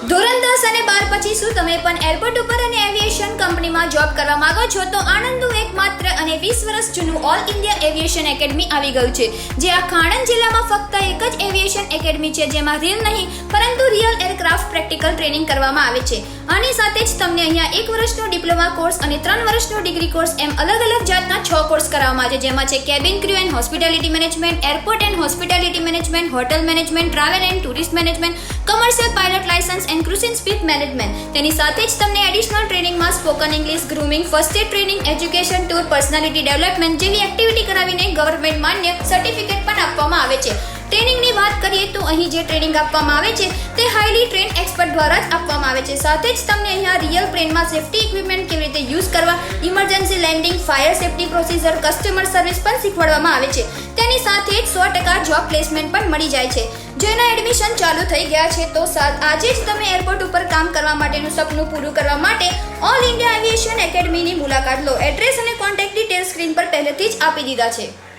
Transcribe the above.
ધોરણ દસ અને બાર પછી શું તમે પણ એરપોર્ટ ઉપર અને એવિએશન કંપનીમાં જોબ કરવા માંગો છો? તો આણંદનું એકમાત્ર અને વીસ વર્ષ જૂનું ઓલ ઇન્ડિયા એવિએશન એકેડમી આવી ગયું છે, જે આ આણંદ જિલ્લામાં ફક્ત એક જ એવિએશન એકેડમી છે, જેમાં રીલ નહીં, પરંતુ રિયલ એરક્રાફ્ટ પ્રેક્ટિકલ ટ્રેનિંગ કરવામાં આવે છે. આની સાથે જ તમને અહીંયા એક વર્ષનો ડિપ્લોમા કોર્સ અને ત્રણ વર્ષનો ડિગ્રી કોર્સ એમ અલગ અલગ જાતના છ કોર્સ કરાવવામાં આવે છે, જેમાં છે cabin crew and hospitality management airport and hospitality management hotel management travel and tourist management commercial pilot licence and cruising speed management તેની સાથે જ તમને additional ટ્રેનિંગમાં spoken English grooming first aid training education tour personality development જેવી એક્ટિવિટી કરાવીને government માન્ય certificate પણ આપવામાં આવે છે. ટ્રેનિંગની વાત કરીએ તો અહીં જે ટ્રેનિંગ આપવામાં આવે છે, તે હાઈલી ટ્રેન એક્સપર્ટ દ્વારા જ આપવામાં આવે છે. સાથે જ તમને અહીંયા રિયલ પ્લેનમાં સેફ્ટી ઇક્વિપમેન્ટ કેવી રીતે યુઝ કરવા emergency landing fire safety procedure customer service પણ શીખવાડવામાં આવે છે. તેની સાથે જ સો ટકા જોબ પ્લેસમેન્ટ પણ મળી જાય છે. જેના એડમિશન ચાલુ થઈ ગયા છે, તો આજે જ તમે એરપોર્ટ ઉપર કામ કરવા માટેનું સપનું પૂરું કરવા માટે ઓલ ઇન્ડિયા એવિએશન એકેડમીની મુલાકાત લો. એડ્રેસ અને કોન્ટેક્ટ ડિટેલ સ્ક્રીન પર પહેલેથી જ આપી દીધા છે.